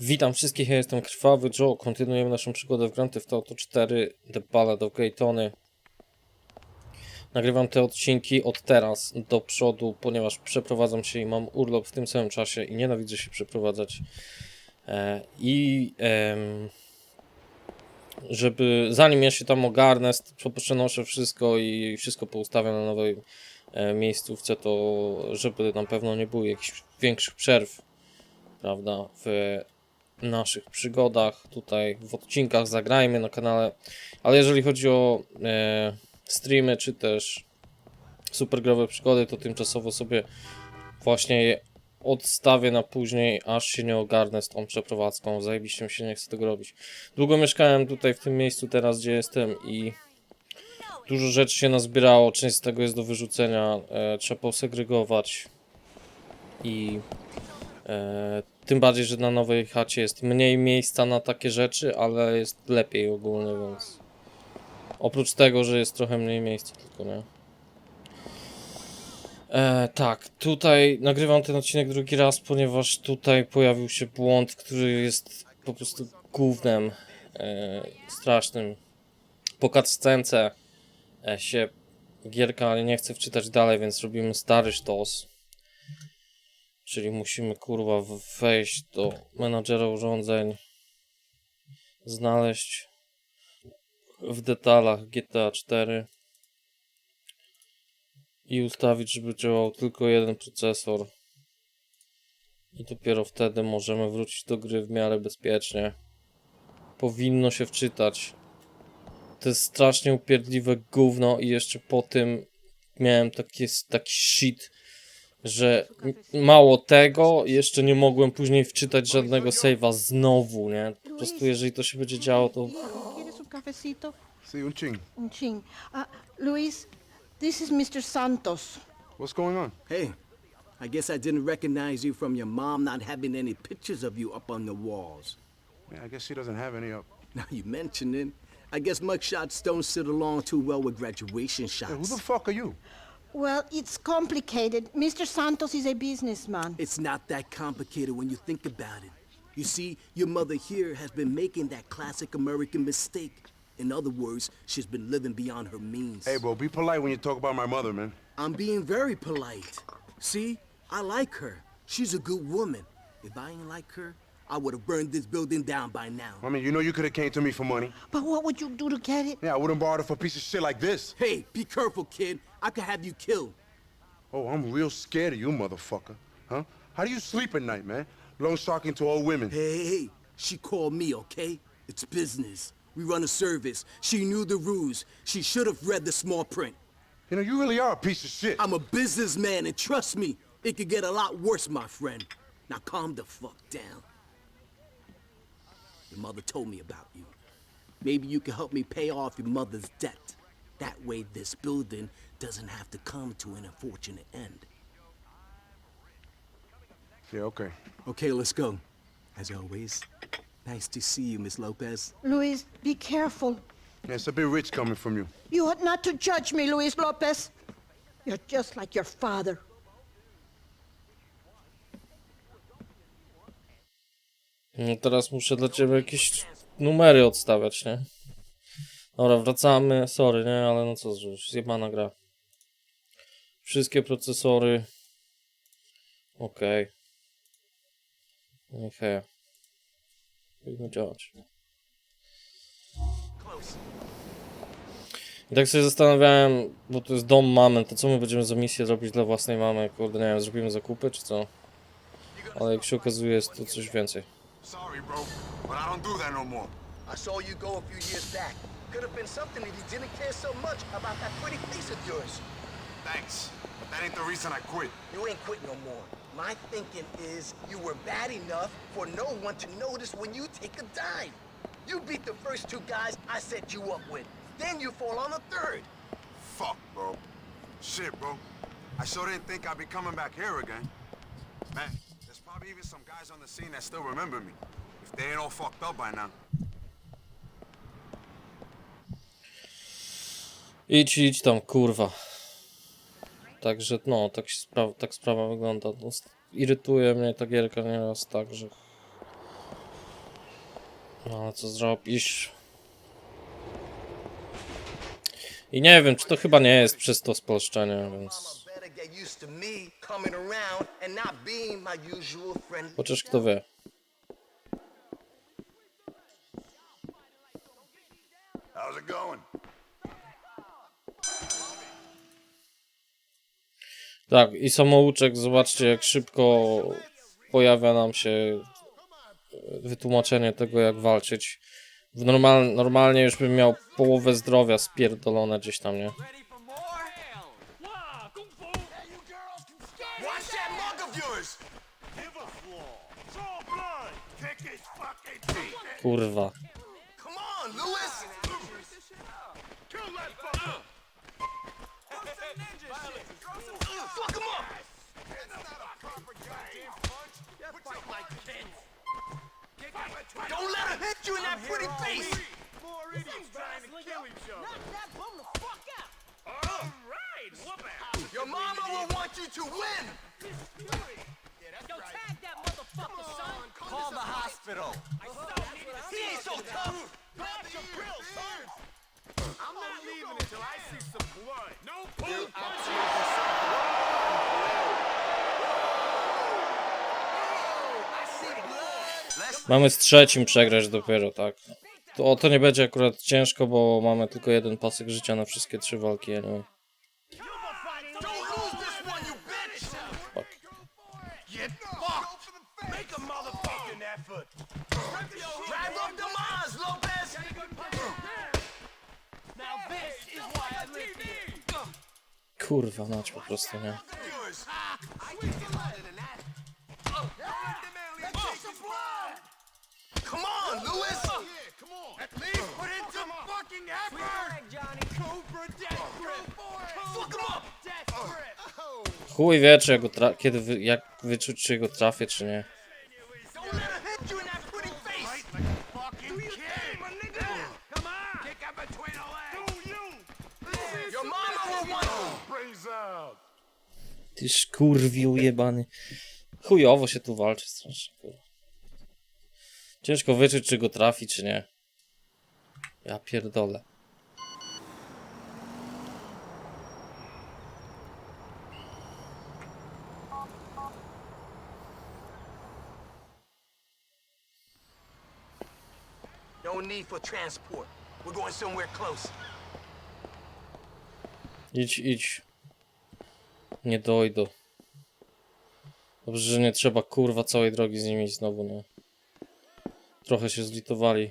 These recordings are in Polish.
Witam wszystkich, ja jestem Krwawy Joe. Kontynuujemy naszą przygodę w Grand Theft Auto 4 The Ballad of Gay Tony. Nagrywam te odcinki od teraz do przodu, ponieważ przeprowadzam się i mam urlop w tym samym czasie i nienawidzę się przeprowadzać. E, I em, żeby zanim ja się tam ogarnę, przenoszę wszystko i wszystko poustawiam na nowej e, miejscówce, to żeby na pewno nie było jakichś większych przerw, prawda, w naszych przygodach, tutaj w odcinkach zagrajmy na kanale, ale jeżeli chodzi o e, streamy, czy też supergrowe przygody, to tymczasowo sobie właśnie je odstawię na później, aż się nie ogarnę z tą przeprowadzką. Zajebiście mi się nie chce tego robić. Długo mieszkałem tutaj w tym miejscu teraz, gdzie jestem i dużo rzeczy się nazbierało, część z tego jest do wyrzucenia, e, trzeba posegregować i e, tym bardziej, że na nowej chacie jest mniej miejsca na takie rzeczy, ale jest lepiej ogólnie, więc oprócz tego, że jest trochę mniej miejsca tylko, nie? E, tak, tutaj nagrywam ten odcinek drugi raz, ponieważ tutaj pojawił się błąd, który jest po prostu gównem e, strasznym. Po cutscence e, się gierka nie chce wczytać dalej, więc robimy stary sztos. Czyli musimy kurwa wejść do menadżera urządzeń, znaleźć w detalach GTA 4 i ustawić, żeby działał tylko jeden procesor. I dopiero wtedy możemy wrócić do gry w miarę bezpiecznie. Powinno się wczytać. To jest strasznie upierdliwe gówno i jeszcze po tym miałem taki, taki shit, że mało tego, jeszcze nie mogłem później wczytać żadnego save'a znowu, nie? Po prostu jeżeli to się będzie działo, to ¿Quieres un cafecito? Sí, un ching. Un ching. Uh, Luis, this is Mr. Santos. What's going on? Hey, I guess I didn't recognize you from your mom not having any pictures of you up on the walls. Yeah, I guess she doesn't have any up. Now you mention it, I guess mugshots don't sit along too well with graduation Hey, who shots. the fuck are you? Well, it's complicated. Mr. Santos is a businessman. It's not that complicated when you think about it. You see, your mother here has been making that classic American mistake. In other words, she's been living beyond her means. Hey, bro, be polite when you talk about my mother, man. I'm being very polite. See, I like her. She's a good woman. If I ain't like her, I would have burned this building down by now. I mean, you know you could have came to me for money. But what would you do to get it? Yeah, I wouldn't borrow it for a piece of shit like this. Hey, be careful, kid. I could have you killed. Oh, I'm real scared of you, motherfucker. Huh? How do you sleep at night, man? Loan sharking to old women. Hey, hey, hey. She called me, okay? It's business. We run a service. She knew the rules. She should have read the small print. You know, you really are a piece of shit. I'm a businessman, and trust me, it could get a lot worse, my friend. Now calm the fuck down. Your mother told me about you. Maybe you can help me pay off your mother's debt. That way, this building doesn't have to come to an unfortunate end. Yeah, okay. Okay, let's go. As always, nice to see you, Miss Lopez. Luis, be careful. Yeah, it's a bit rich coming from you. You ought not to judge me, Luis Lopez. You're just like your father. No teraz muszę dla ciebie jakieś numery odstawiać, nie? Dobra, wracamy. Sorry, nie? Ale no co zrobić? Zjebana gra. Wszystkie procesory. Okej. Okay. Hej. Powinno działać. I tak sobie zastanawiałem, bo to jest dom mamy, to co my będziemy za misję robić dla własnej mamy? Kurde, nie wiem, zrobimy zakupy czy co? Ale jak się okazuje, jest to coś więcej. Sorry, bro, but I don't do that no more. I saw you go a few years back. Could have been something if you didn't care so much about that pretty face of yours. Thanks, but that ain't the reason I quit. You ain't quit no more. My thinking is you were bad enough for no one to notice when you take a dive. You beat the first two guys I set you up with. Then you fall on the third. Fuck, bro. Shit, bro. I sure didn't think I'd be coming back here again. Man, probably even some guys on the scene that still remember me. If they ain't all fucked up by now. Idź, idź tam, kurwa. Także, no, tak, spra tak sprawa wygląda. No, irytuje mnie ta gierka nieraz tak, że No ale co zrobisz? I nie wiem, czy to chyba nie jest przez to spolszczenie, więc... Chociaż kto wie. How's it going? Tak, i samouczek, zobaczcie jak szybko pojawia nam się e, wytłumaczenie tego, jak walczyć. W normal, normalnie już bym miał połowę zdrowia spierdolone gdzieś tam, nie? Kurwa. Come on, Lewis! Fuck him up! Don't let him hit you in that pretty face! Your mama will want you to win! Yo, tag that motherfucker, son. Call the hospital! He ain't so tough! I'm not leaving until I see some blood. No pull Mamy z trzecim przegrać dopiero, tak? To, o, to nie będzie akurat ciężko, bo mamy tylko jeden pasek życia na wszystkie trzy walki, nie? Fuck him up! Death grip. Chuj wie, czy ja go tra- kiedy, wy- jak wyczuć, czy go trafię, czy nie. Ty szkurwił jebany. Chujowo się tu walczy strasznie, kurwa. Ciężko wyczuć, czy go trafi, czy nie. Ja pierdolę. No need for transport. We're going somewhere close. Idź, idź. Nie dojdą. Dobrze, że nie trzeba kurwa całej drogi z nimi znowu, nie? Trochę się zlitowali.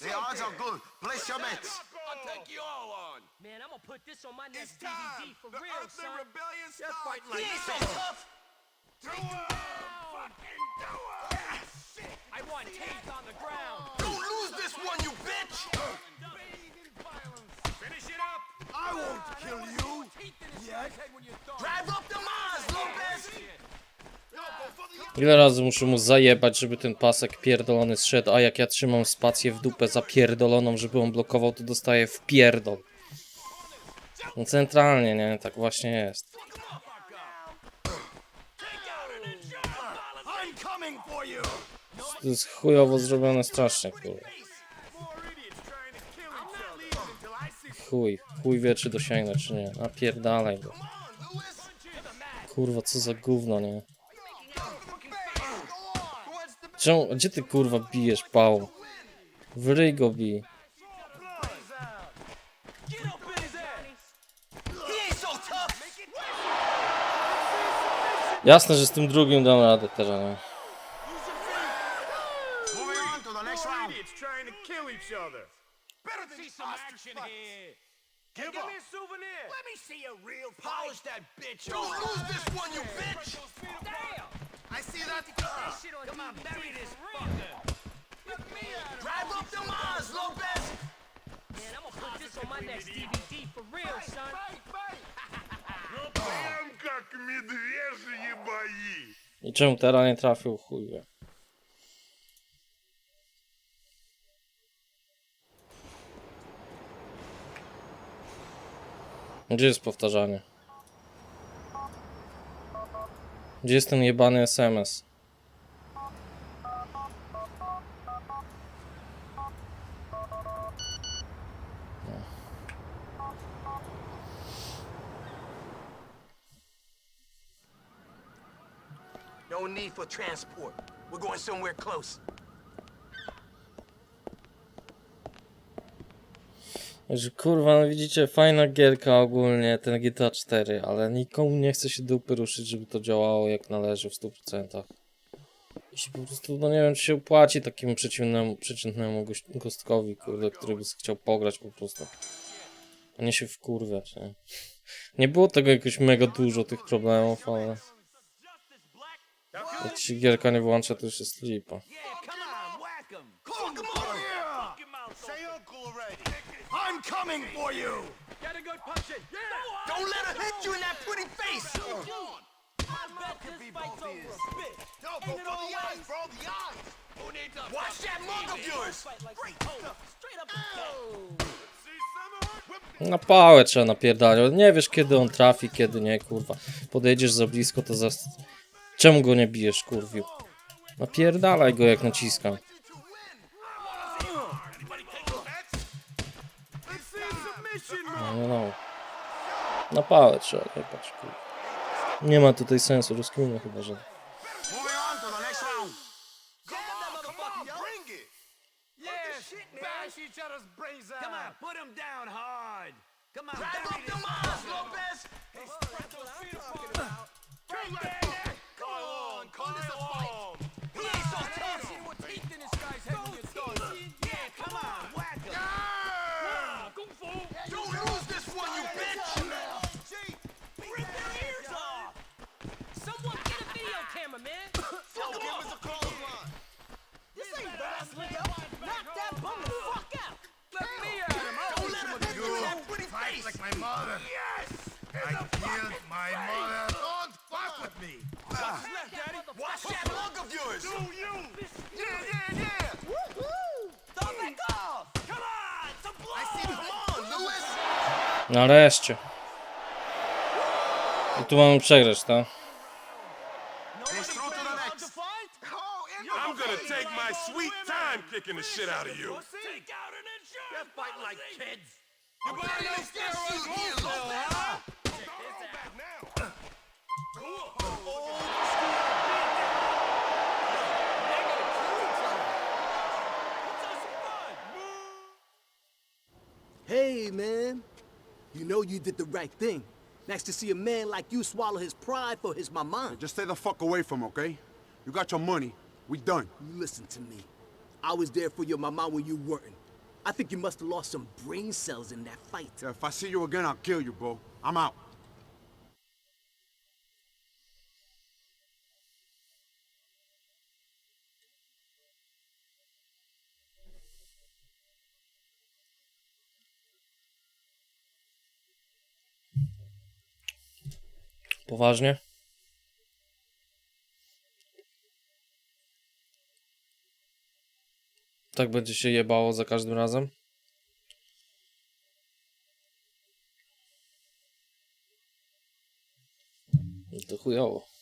The odds are good. Place your bets. I'll take you all on. Man, I'm gonna put this on my next. DVD for the real, Earthly son. Rebellion You're starts. like so tough! It. Fucking do it. I want tape on the ground. Don't lose this one, you bitch! Finish it up. I won't kill you. Drive up the Mars, Lopez! Ile razy muszę mu zajebać, żeby ten pasek pierdolony zszedł, a jak ja trzymam spację w dupę zapierdoloną, żeby on blokował, to dostaję w pierdol. No centralnie, nie? Tak właśnie jest. To jest chujowo zrobione strasznie, kurwa. Chuj, chuj wie czy dosięgnę, czy nie. Napierdalaj go. Kurwa, co za gówno, nie? Czemu, gdzie ty kurwa bijesz, pał? W ryj go bij. Jasne, że z tym drugim dam radę teraz, nie? Moving on to the next more round. idiots trying to kill each other. Better than See some action butts. here. Give, Give me a souvenir. Let me see a real Polish that bitch. Don't right. lose this one, you bitch. Damn. I see that. Uh, come on, bury this fucker. Drive up the Mars, Lopez. Man, I'm gonna put this on my next DVD for real, son. Fight, fight. Wiem, jak medwierzy je boi. I czemu teraz nie trafił, chuj. Gdzie jest powtarzanie? Gdzie jest ten jebany SMS? No need for transport. We're going somewhere close. Że kurwa, no widzicie, fajna gierka ogólnie, ten GTA 4, ale nikomu nie chce się dupy ruszyć, żeby to działało jak należy w 100%. I się po prostu, no nie wiem, czy się opłaci takiemu przeciętnemu, przeciętnemu gostkowi, kurde, który by chciał pograć po prostu. A nie się wkurwiać, nie? Nie było tego jakoś mega dużo, tych problemów, ale... Jak się gierka nie włącza, to już jest lipa. Say uncle already. I'm coming for you. Get a good punch in. Yeah. Don't let her hit you in that pretty face! No, go for the eyes, bro. The eyes. Who needs a Watch that mug of yours! Na pałę trzeba napierdalać. Nie wiesz kiedy on trafi, kiedy nie, kurwa. Podejdziesz za blisko, to za... Czemu go nie bijesz, kurwiu? Napierdalaj go jak naciskam. Na pałę trzeba jebać, kurwa. Nie ma tutaj sensu, rozkminy chyba, że... On to the next round. Come on, come on, bring it. My mother. Don't fuck with me. What's left, Daddy? Watch that mug of yours! Do you? Yeah, yeah, yeah. Woohoo! Don't let go. Come on, some blood. I see, come on, Lewis! Nareszcie. I tu mamy przegrać, tak? The next. I'm gonna take my sweet time kicking the shit out of you. You know you did the right thing. Nice to see a man like you swallow his pride for his mama. Just stay the fuck away from him, okay? You got your money. We done. Listen to me. I was there for your mama when you weren't. I think you must have lost some brain cells in that fight. Yeah, if I see you again, I'll kill you, bro. I'm out. Poważnie? Tak będzie się jebało za każdym razem? To chujowo.